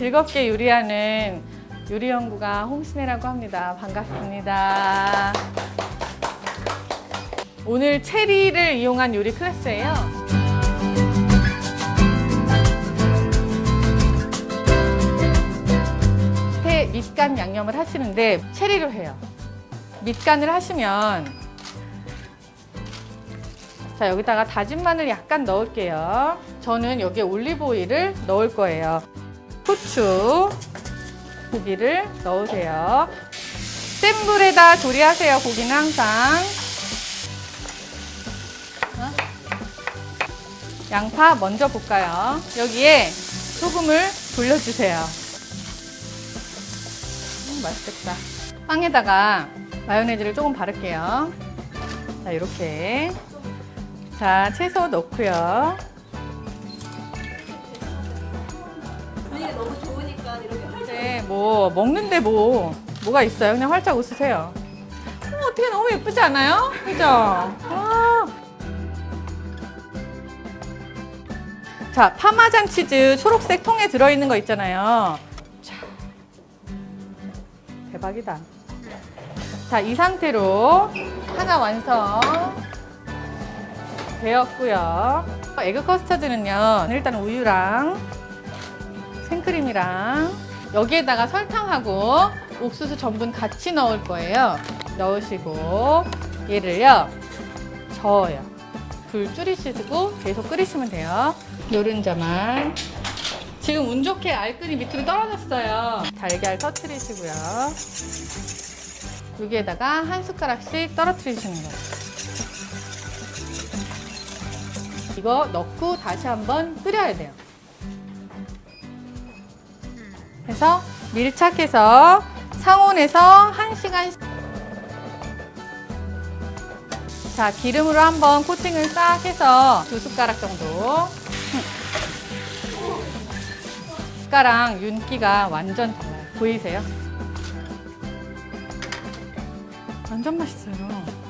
즐겁게 요리하는 요리연구가 홍신혜라고 합니다. 반갑습니다. 오늘 체리를 이용한 요리 클래스예요. 회 밑간 양념을 하시는데 체리로 해요. 밑간을 하시면 자 여기다가 다진 마늘 약간 넣을게요. 저는 여기에 올리브 오일을 넣을 거예요. 후추, 고기를 넣으세요. 센 불에다 조리하세요. 고기는 항상. 어? 양파 먼저 볶아요. 여기에 소금을 불려주세요. 음, 맛있겠다. 빵에다가 마요네즈를 조금 바를게요. 자, 이렇게. 자, 채소 넣고요. 뭐 먹는데 뭐 뭐가 있어요? 그냥 활짝 웃으세요. 어, 어떻게 너무 예쁘지 않아요? 그죠? 와. 자, 파마장 치즈 초록색 통에 들어있는 거 있잖아요. 자, 대박이다. 자, 이 상태로 하나 완성 되었고요. 에그 커스터드는요, 일단 우유랑 생크림이랑 여기에다가 설탕하고 옥수수 전분 같이 넣을 거예요. 넣으시고 얘를요 저어요. 불 줄이시고 계속 끓이시면 돼요. 노른자만. 지금 운 좋게 알끈이 밑으로 떨어졌어요. 달걀 터트리시고요. 여기에다가 한 숟가락씩 떨어뜨리시는 거예요. 이거 넣고 다시 한번 끓여야 돼요. 해서 밀착해서 상온에서 1시간 자 기름으로 한번 코팅을 싹 해서 두 숟가락 정도 숟가락 윤기가 완전 보이세요? 완전 맛있어요